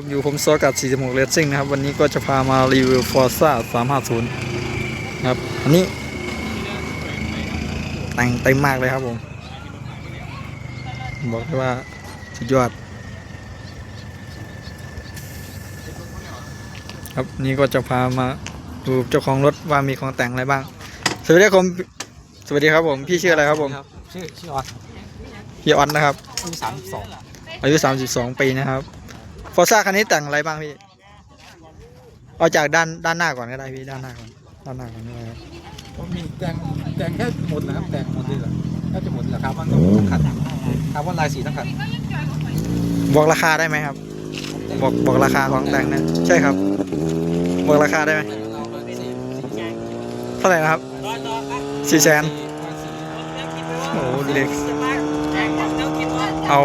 ผมอยู่ผมโซกัด46 Racing นะครับ วันนี้ก็จะพามารีวิว Forza 350ครับ อันนี้ แต่งเต็มมากเลยครับผม บอกเลยว่า สุดยอด ครับนี่ก็จะพามาดูเจ้าของรถว่ามีของแต่งอะไรบ้าง สวัสดีครับผมสวัสดีครับผม พี่ชื่ออะไรครับผม ชื่อชื่อออสพี่ออสนะครับอายุสามสิบสองอายุ32ปีนะครับ ฟอร์ซ่าคันนี้แต่งอะไรบ้างพี่ เอาจากด้านด้านหน้าก่อนก็ได้พี่ด้านหน้าก่อนด้านหน้าก่อนนี่ครับก็มีแต่งแต่งแค่หมดนะครับแต่งหมดเลยเหรอแค่จะหมดเหรอครับมันต้องขัดครับว่าลายสีต้องขัดบอกราคาได้ไหมครับ บอกบอกราคาของแต่งนะใช่ครับ บอกราคาได้ไหมเท่าไหร่นะครับสี่แสนโอ้โหเล็กเอา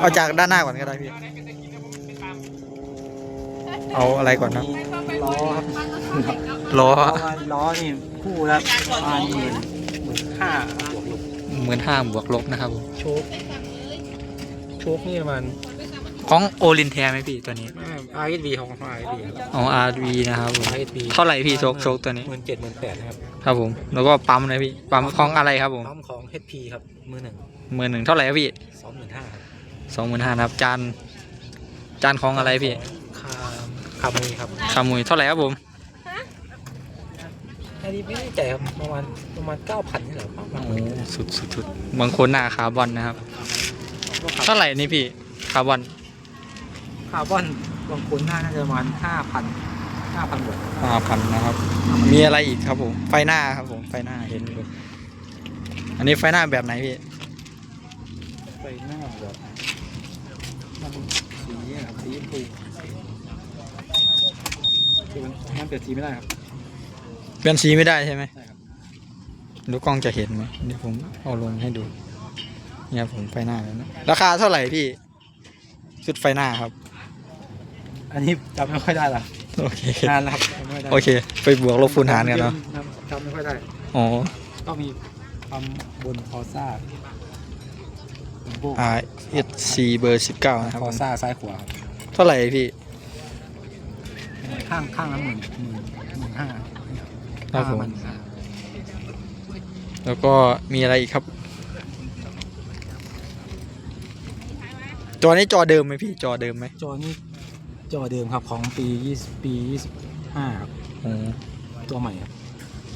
เอาจากด้านหน้าก่อนก็ได้พี่ เอาอะไรก่อนครับล้อครับล้อล้อนี่คู่ละประมาณหมื่นหมื่นห้าบวกลบหมื่นห้าบวกลบนะครับผมโชคโชคนี่ประมาณของโอลินแทไหมพี่ตัวนี้ไอเอสบีของไอเอสบีครับเอ RV นะครับผมเอสบีเท่าไหร่พี่โชคโชคตัวนี้หมื่นเจ็ดหมื่นแปดนะครับ ครับผม แล้วก็ปั๊มนะพี่ ปั๊มของอะไรครับผมพร้อมของ HP ครับ มือหนึ่งมื่นหนึ่งเท่าไหร่ครับพี่สองหมื่นห้าสองหมื่นห้าครับ จาน จานของอะไรพี่คา คามุยครับขามุยเท่าไหร่ครับผมอันนี้ไม่แน่ใจครับประมาณประมาณเก้าพันนี่แหละประมาณโอ้สุดสุดสุดบางคนหน้าคาร์บอนนะครับ เท่าไหร่นี่พี่คาร์บอนคาร์บอนบางคนหน้าน่าจะประมาณห้าพันห้าพันบาทห้าพันนะครับ มีอะไรอีกครับผมไฟหน้าครับผมไฟหน้าเห็นอยู่อันนี้ไฟหน้าแบบไหนพี่ไปหน้าแบบมันสีอะครับสีชมพู คือมันมันเปลี่ยนสีไม่ได้ครับ เปลี่ยนสีไม่ได้ใช่ไหมใช่ครับ ดูกล้องจะเห็นไหมเดี๋ยวผมเอาลงให้ดู เนี่ยผมไฟหน้าแล้วนะราคาเท่าไหร่พี่ชุดไฟหน้าครับ อันนี้จำไม่ค่อยได้ละโอเคนานแล้วครับจำไม่ค่อยได้โอเค ไปบวกลบคูณหารกันเนาะจำไม่ค่อยได้ อ๋อ ก็มีความบนคอซ่าโบ R S C เบอร์สิบเก้านะครับคผอมซ่าซ้ายขวาครับเท่าไหร่พี่ ข้างข้างละหมื่นหมื่นหมื่นห้าครับผมห้าพันห้าแล้วก็มีอะไรอีกครับ จอนี้จอเดิมไหมพี่จอเดิมไหมจอนี่จอเดิมครับของปียี่สิบปียี่สิบห้าครับอ๋อตัวใหม่ครับ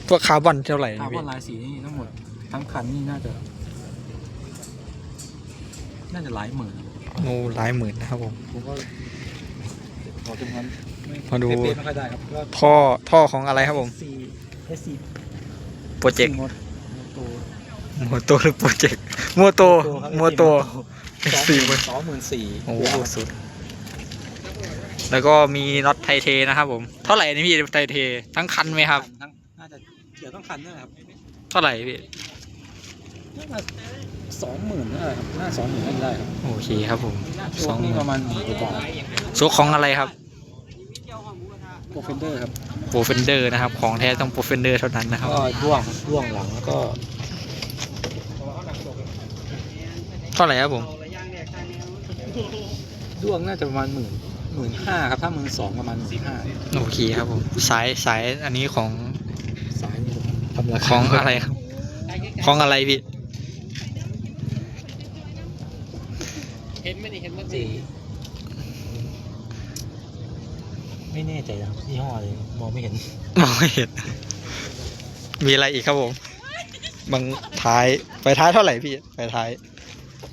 พวกคาร์บอนเท่าไหร่คานะร์บพี่อนลายสีนี่ทั้งหมดทั้งคันนี่น่าจะ น่าจะหลายหมื่น โอ้หลายหมื่นนะครับผมผมก็ขอจำนวนไมาดู เป๊ะๆไม่ค่อยได้ครับก็ท่อท่อของอะไรครับผมสี่เอสสี่โปรเจกต์หมดตัวโมโตหรือโปรเจกต์โมโตโมโตสี่หมื่นสองหมื่นสี่โอ้โหสุด แล้วก็มีน็อตไทเทนะครับผม เท่าไหร่นี่พี่ไทเท ทั้งคันไหมครับ ทั้งน่าจะเกี่ยวต้องคันด้วยครับเท่าไหร่พี่น่าจะสองหมื่นได้ครับน่าสองหมื่นได้ครับ โอเคครับผมช่สวองงนี้ประมาณหมื่นกว่าบาทโซของอะไรครับ โปรเฟนเดอร์ครับโปรเฟนเดอร์นะครับ ของแท้ต้องโปรเฟนเดอร์เท่านั้นนะครับก็ร่วงร่วงหลังแล้วก็เท่าไหร่ครับผมร่วงน่าจะประมาณหมื่นหมื่นห้าครับถ้าหมื่นสองประมาณหมื่นห้าโอเคครับผมสายสายอันนี้ของสายนี่ทำราขคาองอะไรครับของอะไรพี่สี ไม่แน่ใจนะครับยี่ห้ออะไรมองไม่เห็นมองไม่เห็น มีอะไรอีกครับผมบางท้ายไฟท้ายเท่าไหร่พี่ไฟท้าย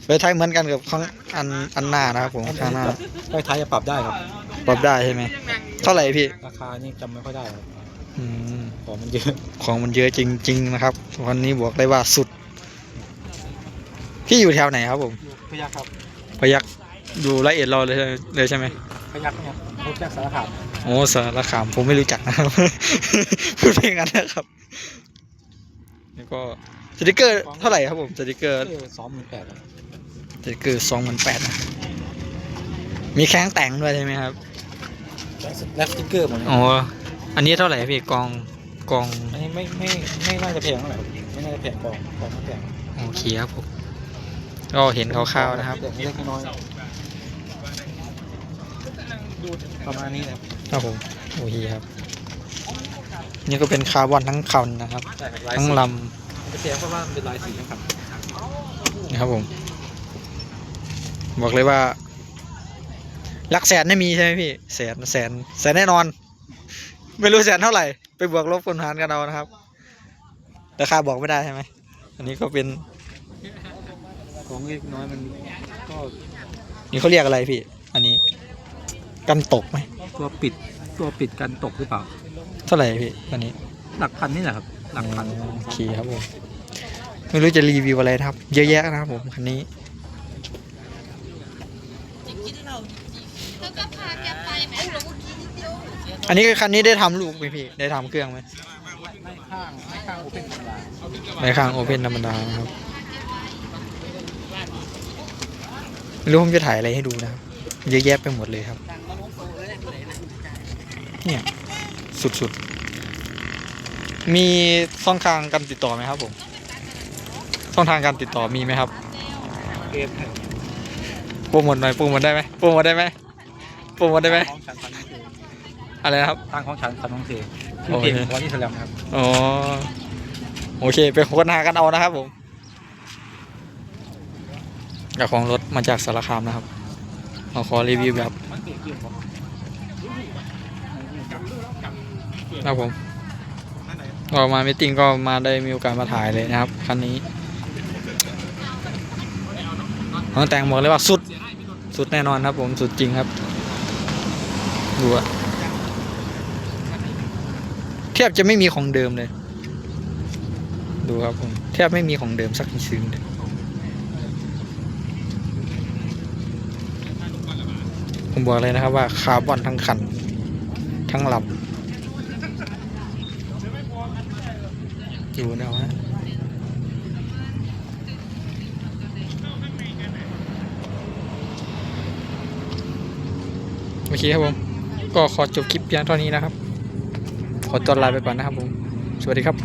ไฟท้ายเหมือนกันกับข้างอันอันหน้านะครับผมข้างหน้าไฟท้ายจะปรับได้ครับ ปรับได้ใช่ไหมเท่าไหร่พี่ราคานี่จำไม่ค่อยได้ครับอืมของมันเยอะของมันเยอะจริง ๆ นะครับ วันนี้บอกได้ว่าสุด พี่อยู่แถวไหนครับผมพยักครับพยักอยู่ละเอียดเราเลยเลยใช่ไหมพยักเนี่ยพยักสารคาม โอ้สารคามผมไม่รู้จักนะครับ พูดเพียงนั้นนะครับ แล้วก็สติกเกอร์เท่าไหร่ครับผมสติกเกอร์สองหมื่นแปดสติกเกอร์สองพันแปดนะมีแข้งแต่งด้วยใช่ไหมครับและสติ๊กเกอร์หมดเลยอ๋ออันนี้เท่าไหร่พี่กองกองอันนี้ไม่ไม่ไม่น่าจะแพงเท่าไหร่ครับไม่น่าจะแพงกองกองไม่แพงโอเคครับผมก็เห็นคร่าวๆนะครับเด็กเล็กน้อยประมาณนี้นะครับ ครับผมโอเคครับ นี่ก็เป็นคาร์บอนทั้งคันนะครับใช่ครับลายทั้งสีลมันจะเสียเพราะว่ามันเป็นลายสีนะครับำนะครับผม บอกเลยว่าหลักแสนไม่มีใช่ไหมพี่แสนแสนแสนแน่นอน ไม่รู้แสนเท่าไหร่ ไปบวกลบคูณหารกันเอานะครับราคาบอกไม่ได้ใช่ไหมอันนี้ก็เป็นของเล็กน้อยมันก็นี่เขาเรียกอะไรพี่ อันนี้ กันตกไหม ตัวปิดตัวปิดกันตกหรือเปล่า เท่าไหร่พี่อันนี้หลักพันนี่แหละครับ หลักพันโอเคครับผม ไม่รู้จะรีวิวอะไรนะครับ เยอะแยะนะครับผมคันนี้ แล้วก็พาแกไปไหมอันนี้คันนี้ได้ทำลูกไหมพี่ ได้ทำเครื่องไหมไม่ข้างไม่ข้างโอเพ่นธรรมดาในข้างโอเพนธรรมดานะครับไม่รู้ผมจะถ่ายอะไรให้ดูนะครับ เยอะแยะไปหมดเลยครับ เนี่ยสุดๆ มีช่องทางการติดต่อไหมครับผม ช่องทางการติดต่อมีไหมครับเกมโปรโมทหน่อยโปรโมทได้ไหมโปรโมทได้ไหมโปรโมทได้ไหมของฉันพันธุ์เทอะไรนะครับทางของฉันพันธุ์เทโอเคเก่งกว่าที่แสลมครับอ๋อโอเคไปค้นหากันเอานะครับผมกับของรถมาจากสารคามนะครับเอาขอรีวิวแบบ ครับผมก็มามิ팅ก็มาได้มีโอกาสมาถ่ายเลยนะครับคันนี้น้องแต่งบอกเลยว่าสุดสุดแน่นอนครับ ผมสุดจริงครับดูอะแทบจะไม่มีของเดิมเลย ดูครับผมแทบไม่มีของเดิมสักชิ้นเลยผมบอกเลยนะครับว่าคาร์บอนทั้งคัน ทั้งลำอยู่แนวฮะโอเคครับผม ก็ขอจบคลิปเพียงเท่านี้นะครับ ขอตัวลาไปก่อนนะครับผม สวัสดีครับ